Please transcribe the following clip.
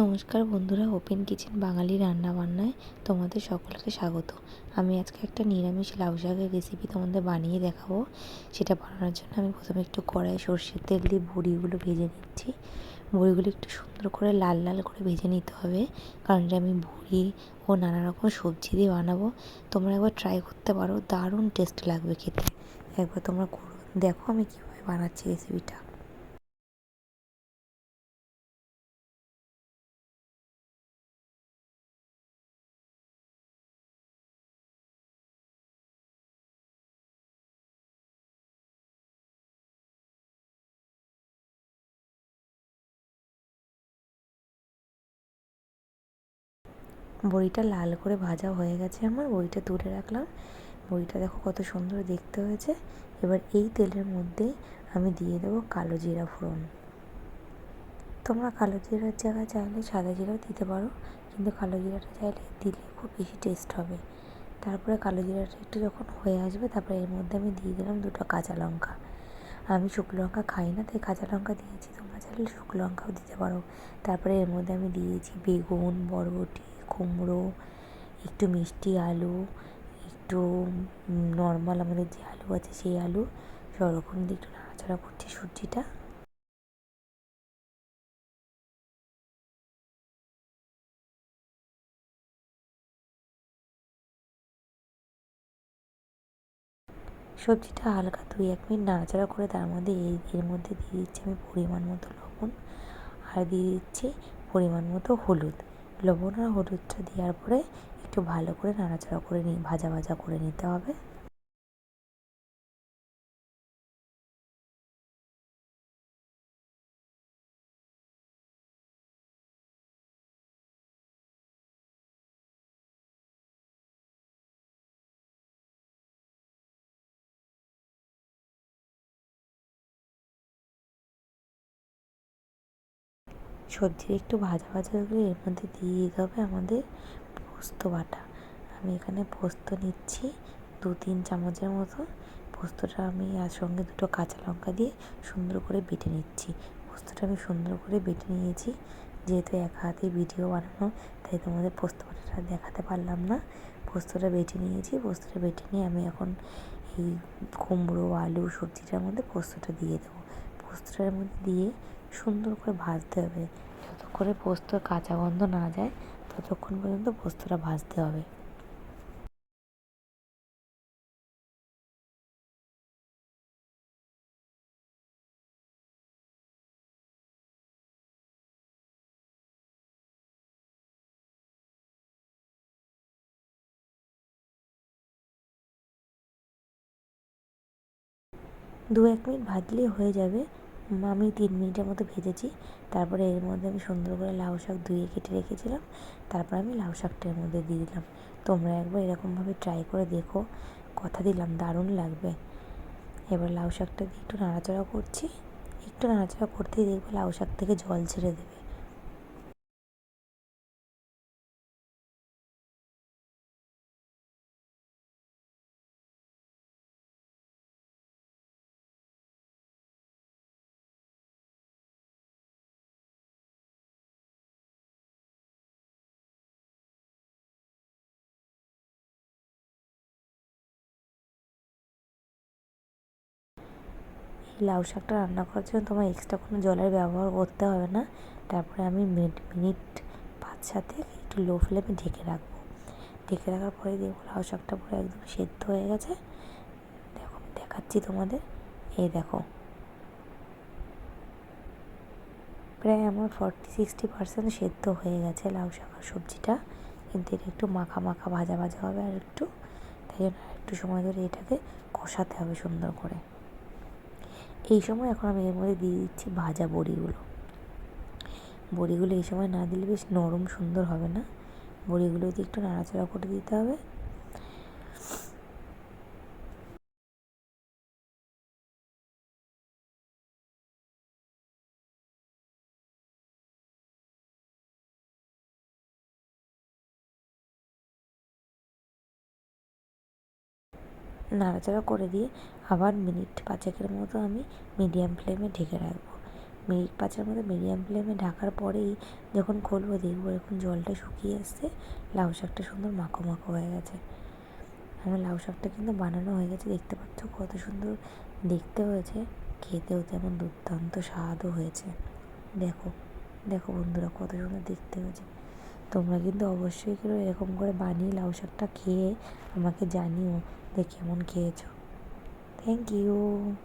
নমস্কার বন্ধুরা, open kitchen বাঙালি রান্না বান্নায় তোমাদের সকলকে স্বাগত। আমি আজকে একটা নিরামিষ লাউ শাকের রেসিপি তোমাদের বানিয়ে দেখাবো। সেটা বানানোর জন্য আমি প্রথমে একটু কড়াই সর্ষের তেল দিয়ে বড়িগুলো ভেজে নিচ্ছি। বড়িগুলো একটু সুন্দর করে লাল লাল করে ভেজে নিতে হবে। কারণ যে আমি বড়ি ও নানা রকম সবজি দিয়ে বানাবো। তোমরা একবার ট্রাই করতে পারো, দারুণ টেস্ট লাগবে খেতে। একবার তোমরা দেখো আমি কীভাবে বানাচ্ছি রেসিপিটা বড়িটা লাল করে ভাজা হয়ে গেছে আমার, বড়িটা তুলে রাখলাম। বড়িটা দেখো কত সুন্দর দেখতে হয়েছে। এবার এই তেলের মধ্যে আমি দিয়ে দেবো কালো জিরা ফোড়ন। তোমরা কালো জিরার জায়গায় চাইলে সাদা জিরাও দিতে পারো, কিন্তু কালো জিরাটা চাইলে দিলে খুব বেশি টেস্ট হবে। তারপরে কালো জিরাটা একটু যখন হয়ে আসবে, তারপরে এর মধ্যে আমি দিয়ে দিলাম দুটো কাঁচা লঙ্কা। আমি শুকনো লঙ্কা খাই না, তাই কাঁচা লঙ্কা দিয়েছি, তোমরা চাইলে শুকনো লঙ্কাও দিতে পারো। তারপরে এর মধ্যে আমি দিয়েছি বেগুন, বরবটি কুমড়ো, একটু মিষ্টি আলু, একটু নর্মাল আমাদের যে আলু আছে সেই আলু সব রকম দিয়ে একটু নাড়াচাড়া করছি সবজিটা। সবজিটা হালকা দুই, এক মিনিট নাড়াচাড়া করে তার মধ্যে এই, এর মধ্যে দিয়ে দিচ্ছি আমি পরিমাণ মতো লবণ, আর দিয়ে দিচ্ছি পরিমাণ মতো হলুদ। লবণ আর হলুদটা দেওয়ার পরে একটু ভালো করে নাড়াচাড়া করে নিই, ভাজা ভাজা করে নিতে হবে। সবজি একটু ভাজা ভাজা হলে এর মধ্যে দিয়ে দিতে হবে আমাদের পোস্ত বাটা। আমি এখানে পোস্ত নিচ্ছি দু তিন চামচের মতো। পোস্তটা আমি আর সঙ্গে দুটো কাঁচা লঙ্কা দিয়ে সুন্দর করে বেটে নিচ্ছি। পোস্তটা আমি সুন্দর করে বেটে নিয়েছি। যেহেতু এক হাতে ভিডিও বানানো, তাই তোমাদের পোস্ত বাটাটা দেখাতে পারলাম না। পোস্তটা বেটে নিয়েছি। পোস্তটা বেটে নিয়ে আমি এখন এই কুমড়ো, আলু, সবজিটার মধ্যে পোস্তটা দিয়ে দেবো। পোস্তটার মধ্যে দিয়ে সুন্দর করে ভাজতে হবে। যতক্ষণে পোস্তর কাঁচা গন্ধ না যায়, ততক্ষণ পর্যন্ত পোস্তটা ভাজতে হবে। দু এক মিনিট ভাজলেই হয়ে যাবে। আমি তিন মিনিটের মতো ভেজেছি। তারপরে এর মধ্যে আমি সুন্দর করে লাউ শাক ধুয়ে কেটে রেখেছিলাম। তারপর আমি লাউ শাকটার মধ্যে দিয়ে দিলাম। তোমরা একবার এরকমভাবে ট্রাই করে দেখো। কথা দিলাম, দারুণ লাগবে। এবার লাউ শাকটা দিয়ে একটু নাড়াচাড়া করছি। একটু নাড়াচাড়া করতেই দেখবে লাউ শাক থেকে জল ছেড়ে দেবে। লাউ শাকটা রান্না করার জন্য তোমার এক্সট্রা কোনো জলের ব্যবহার করতে হবে না। তারপরে আমি মিনিট পাঁচ সাথে একটু লো ফ্লেমে ঢেকে রাখব। ঢেকে রাখার পরে দেখব লাউ শাকটা পুরো একদম সেদ্ধ হয়ে গেছে। দেখো দেখাচ্ছি তোমাদের। এই দেখো। প্রায় আমার ফর্টি সিক্সটি পার্সেন্ট সেদ্ধ হয়ে গেছে লাউ শাক সবজিটা। কিন্তু এটা একটু মাখা মাখা, ভাজা ভাজা হবে আর একটু। তাই জন্য একটু সময় ধরে এটাকে কষাতে হবে সুন্দর করে। এই সময় এখন আমি এর মধ্যে দিয়ে দিচ্ছি ভাজা বড়িগুলো। বড়িগুলো এই সময় না দিলে বেশ নরম সুন্দর হবে না? বড়িগুলো দিয়ে একটু নাড়াচাড়া করে দিতে হবে। নাড়াচাড়া করে দিয়ে আবার মিনিট পাঁচেকের মতো আমি মিডিয়াম ফ্লেমে ঢেকে রাখব। মিনিট পাঁচের মতো মিডিয়াম ফ্লেমে ঢাকার পরেই যখন খুলবো দেখব এখন জলটা শুকিয়ে এসছে লাউ শাকটা সুন্দর মাখো মাখো হয়ে গেছে। আমার লাউ শাকটা কিন্তু বানানো হয়ে গেছে, দেখতে পাচ্ছ কত সুন্দর দেখতে হয়েছে। খেতেও তেমন দুর্দান্ত স্বাদও হয়েছে। দেখো দেখো বন্ধুরা কত সুন্দর দেখতে হয়েছে। তোমরা কিন্তু অবশ্যই কেউ এরকম করে বানিয়ে লাউ শাকটা খেয়ে আমাকে জানিও যে কেমন খেয়েছো। Thank you.